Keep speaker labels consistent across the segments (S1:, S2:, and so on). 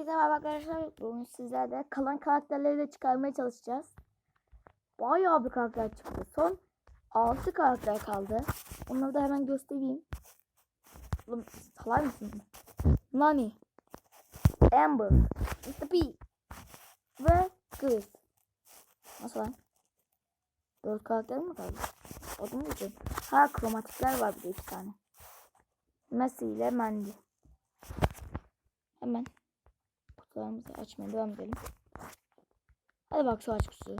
S1: Hepinize merhaba arkadaşlar. Bugün sizlerle kalan karakterleri de çıkarmaya çalışacağız. Bayağı bir karakter çıktı. Son 6 karakter kaldı. Onları da hemen göstereyim. Oğlum salak mısın? Nani, Amber, Mr. P ve Chris. Nasıl lan? 4 karakter mi kaldı? Odun için. Ha kromatikler var bir de iki tane. Messi ile Mandy. Hemen kutularımızı açmaya devam edelim. Hadi bak şu aç kutusu.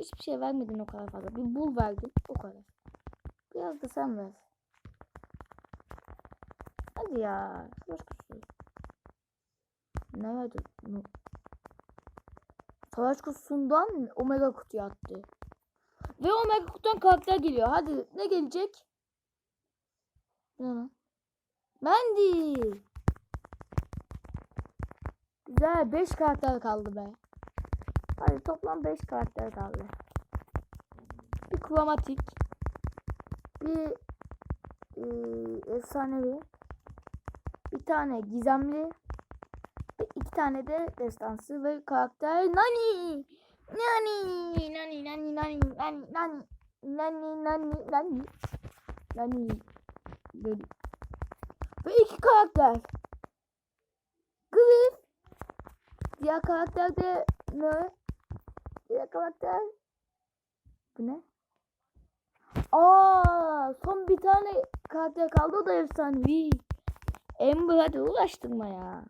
S1: Hiçbir şey vermedin o kadar fazla. Bir bul verdin o kadar. Biraz da sen ver. Hadi ya. Aç kutusu. Ne verdi? Savaş kutusundan Omega kutuya attı. Ve Omega kutudan karakter geliyor. Hadi ne gelecek? Ne lan? Güzel 5 karakter kaldı be. Hadi toplam 5 karakter kaldı. Bir kromatik. Bir e, efsanevi. Bir tane gizemli. Ve iki tane de destansı ve karakter Nani. Nani. Nani nani nani nani nani nani nani nani nani nani ve iki karakter. Griff. Diğer karakter de ne? Diğer karakter. Bu ne? Aa, son bir tane karakter kaldı o da efsanevi. Amber hadi uğraştırma ya.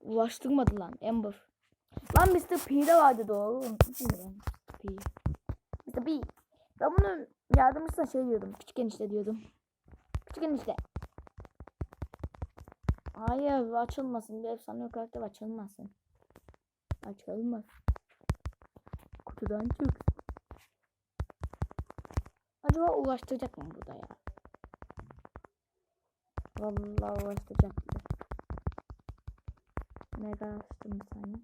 S1: Uğraştırmadı lan Amber. Lan Mr. P'de vardı doğru. Unutmuşum ben. P. Mr. P. Ben bunu yardımcısına şey diyordum. Küçük enişte diyordum. Küçük enişte. Hayır açılmasın. Bir efsane karakter açılmasın. Açılmaz. Kutudan çık. Acaba uğraştıracak mı burada ya? Vallahi uğraştıracak gibi. Mega açtım bir.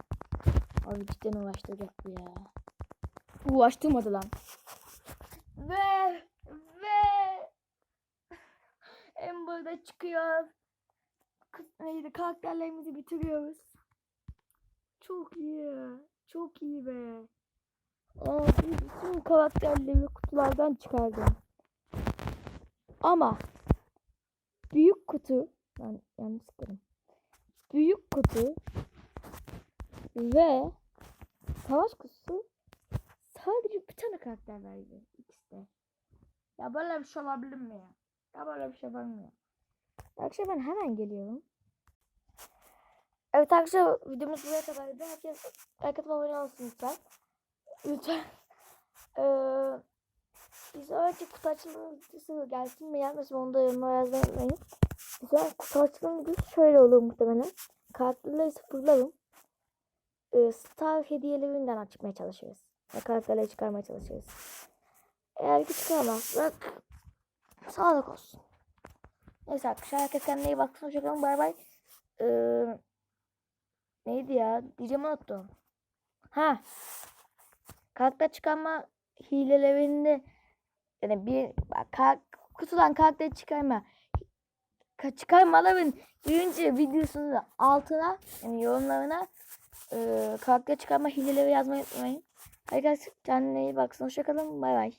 S1: Abi cidden uğraştıracak bu ya. Uğraştırmadı lan. Ve ve Amber'da çıkıyor. Neydi karakterlerimizi bitiriyoruz. Çok iyi. Çok iyi be. Abi bütün karakterleri kutulardan çıkardım. Ama büyük kutu ben yanlış dedim. Büyük kutu ve savaş kutusu sadece bir tane karakter verdi ikisi de. Ya böyle bir şey olabilir mi ya? Ya böyle bir şey mı ya? Arkadaşlar ben hemen geliyorum. Evet arkadaşlar videomuz buraya kadardı. Herkes herkes abone olsun lütfen. Lütfen. Ee, bir sonraki kutu açılımı videosu gelsin mi gelmesin onu da yorumlara yazmayı unutmayın. Bir sonraki kutu açılımı videosu şöyle olur muhtemelen. Karakterleri sıfırlarım. Ee, star hediyelerinden açmaya çalışırız. Ve karakterleri çıkarmaya çalışırız. Eğer ki çıkaramazsak sağlık olsun. Neyse arkadaşlar herkes kendine iyi baksın. Hoşçakalın bay bay. Ee, neydi ya? Diyeceğimi unuttum. Ha. Karakter çıkarma hilelerinde yani bir bak, kar- kutudan karakter çıkarma ka- çıkarmaların birinci videosunun altına yani yorumlarına e, karakter çıkarma hileleri yazmayı unutmayın. Herkes kendine iyi baksın. Hoşçakalın. Bay bay.